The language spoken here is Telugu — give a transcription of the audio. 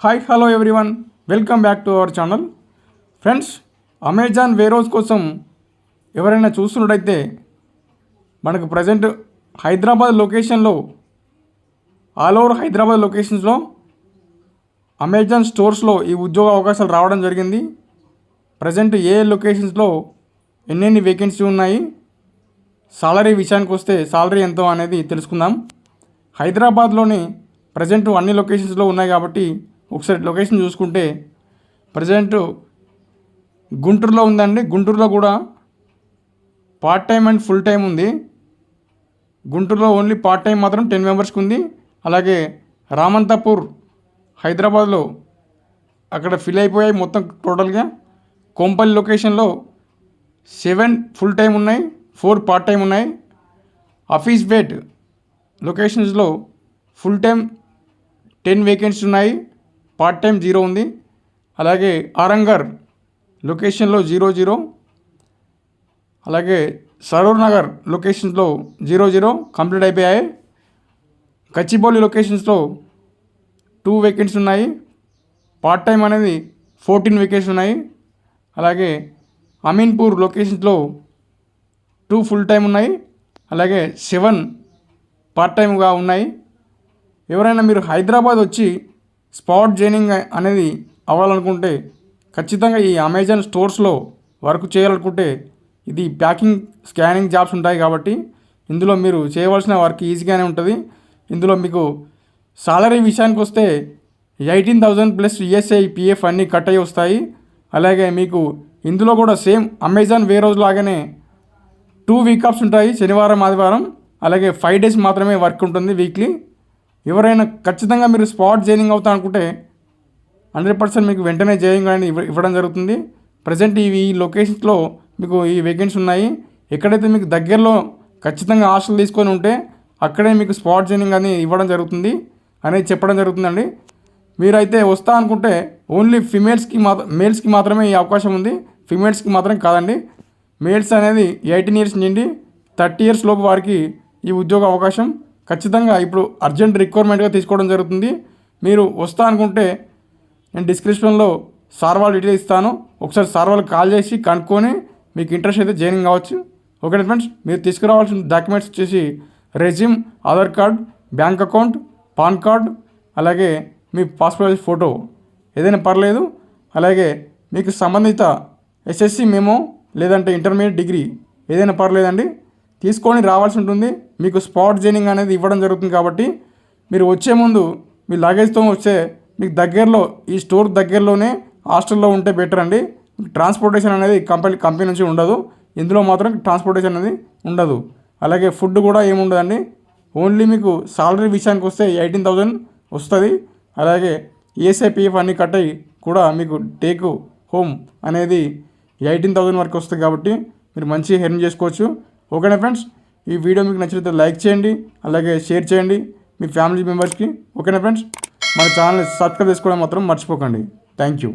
Hi hello everyone welcome back to our channel friends Amazon warehouse కోసం ఎవరైనా చూస్తున్నట్టయితే మనకు ప్రజెంట్ హైదరాబాద్ లొకేషన్లో ఆల్ ఓవర్ హైదరాబాద్ లొకేషన్స్లో అమెజాన్ స్టోర్స్లో ఈ ఉద్యోగ అవకాశాలు రావడం జరిగింది. ప్రజెంట్ ఏ లొకేషన్స్లో ఎన్నెన్ని వేకెన్సీ ఉన్నాయి సాలరీ విషయానికి వస్తే సాలరీ ఎంతో అనేది తెలుసుకుందాం. హైదరాబాద్లోని ప్రజెంట్ అన్ని లొకేషన్స్లో ఉన్నాయి కాబట్టి ఒకసారి లొకేషన్ చూసుకుంటే ప్రజెంట్ గుంటూరులో ఉందండి. గుంటూరులో కూడా part time and full time ఉంది. గుంటూరులో ఓన్లీ పార్ట్ టైం మాత్రం టెన్ మెంబర్స్కి ఉంది. అలాగే రామంతపూర్ హైదరాబాద్లో అక్కడ ఫిల్ అయిపోయాయి మొత్తం టోటల్గా కొంపల్లి లొకేషన్లో సెవెన్ ఫుల్ టైం ఉన్నాయి ఫోర్ పార్ట్ టైం ఉన్నాయి. ఆఫీస్ బేట్ లొకేషన్స్లో ఫుల్ టైం టెన్ వేకెన్సీ ఉన్నాయి. పార్ట్ టైం జీరో ఉంది. అలాగే ఆరంగర్ లొకేషన్లో జీరో జీరో. అలాగే సరూర్ నగర్ లొకేషన్స్లో జీరో జీరో కంప్లీట్ అయిపోయాయి. కచ్చిబౌలి లొకేషన్స్లో టూ వేకెన్సీ ఉన్నాయి. పార్ట్ టైం అనేది ఫోర్టీన్ వేకెన్సీ ఉన్నాయి. అలాగే అమీన్పూర్ లొకేషన్స్లో టూ ఫుల్ టైం ఉన్నాయి. అలాగే సెవెన్ పార్ట్ టైంగా ఉన్నాయి. ఎవరైనా మీరు హైదరాబాద్ వచ్చి స్పాట్ జైనింగ్ అనేది అవ్వాలనుకుంటే ఖచ్చితంగా ఈ అమెజాన్ స్టోర్స్లో వర్క్ చేయాలనుకుంటే ఇది ప్యాకింగ్ స్కానింగ్ జాబ్స్ ఉంటాయి కాబట్టి ఇందులో మీరు చేయవలసిన వర్క్ ఈజీగానే ఉంటుంది. ఇందులో మీకు సాలరీ విషయానికి వస్తే eighteen thousand plus ESI PF అన్నీ కట్ అయ్యి వస్తాయి. అలాగే మీకు ఇందులో కూడా సేమ్ అమెజాన్ వే రోజు లాగానే టూ వీకప్స్ ఉంటాయి శనివారం ఆదివారం. అలాగే ఫైవ్ డేస్ మాత్రమే వర్క్ ఉంటుంది వీక్లీ. ఎవరైనా ఖచ్చితంగా మీరు స్పాట్ జాయినింగ్ అవుతా అనుకుంటే హండ్రెడ్ పర్సెంట్ మీకు వెంటనే జాయినింగ్ అనేది ఇవ్వడం జరుగుతుంది. ప్రజెంట్ ఇవి ఈ లొకేషన్స్లో మీకు ఈ వేకెన్సీ ఉన్నాయి. ఎక్కడైతే మీకు దగ్గరలో ఖచ్చితంగా హాస్టల్ తీసుకొని ఉంటే అక్కడే మీకు స్పాట్ జాయినింగ్ అని ఇవ్వడం జరుగుతుంది. అనేది చెప్పడం జరుగుతుందండి. మీరైతే వస్తా అనుకుంటే ఓన్లీ ఫిమేల్స్కి మాత్రం మేల్స్కి మాత్రమే ఈ అవకాశం ఉంది. ఫిమేల్స్కి మాత్రం కాదండి. మేల్స్ అనేది ఎయిటీన్ ఇయర్స్ నుండి థర్టీ ఇయర్స్ లోపు వారికి ఈ ఉద్యోగ అవకాశం ఖచ్చితంగా ఇప్పుడు అర్జెంట్ రిక్వైర్మెంట్గా తీసుకోవడం జరుగుతుంది. మీరు వస్తా అనుకుంటే నేను డిస్క్రిప్షన్లో సార్ డీటెయిల్ ఇస్తాను. ఒకసారి సార్ వాళ్ళకి కాల్ చేసి కనుక్కొని మీకు ఇంట్రెస్ట్ అయితే జాయినింగ్ కావచ్చు. Okay friends? మీరు తీసుకురావాల్సిన డాక్యుమెంట్స్ వచ్చేసి resume Aadhaar card bank account PAN card అలాగే మీ పాస్పోర్ట్ సైజ్ ఫోటో. ఏదైనా పర్లేదు. అలాగే మీకు సంబంధిత ఎస్ఎస్సి మేము లేదంటే ఇంటర్మీడియట్ డిగ్రీ. ఏదైనా పర్లేదండి. తీసుకొని రావాల్సి ఉంటుంది. మీకు స్పాట్ జైనింగ్ అనేది ఇవ్వడం జరుగుతుంది కాబట్టి మీరు వచ్చే ముందు మీ లగేజ్తో వస్తే మీకు దగ్గరలో ఈ స్టోర్ దగ్గరలోనే హాస్టల్లో ఉంటే బెటర్ అండి. ట్రాన్స్పోర్టేషన్ అనేది కంపెనీ కంపెనీ నుంచి ఉండదు. ఇందులో మాత్రం ట్రాన్స్పోర్టేషన్ అనేది ఉండదు. అలాగే ఫుడ్ కూడా ఏముండదండి ఓన్లీ మీకు సాలరీ విషయానికి వస్తే ఎయిటీన్ థౌజండ్ వస్తుంది. అలాగే ఈఎస్ఐపిఎఫ్ అన్ని కట్ అయ్యి కూడా మీకు టేక్ హోమ్ అనేది ఎయిటీన్ థౌజండ్ వరకు వస్తుంది కాబట్టి మీరు మంచిగా హెర్న్ చేసుకోవచ్చు. ఓకేనా ఫ్రెండ్స్? ఈ వీడియో మీకు నచ్చినట్లయితే లైక్ చేయండి అలాగే షేర్ చేయండి మీ ఫ్యామిలీ మెంబర్స్కి. ఓకేనా ఫ్రెండ్స్? మన ఛానల్ని సబ్స్క్రైబ్ చేసుకోవడం మాత్రం మర్చిపోకండి. Thank you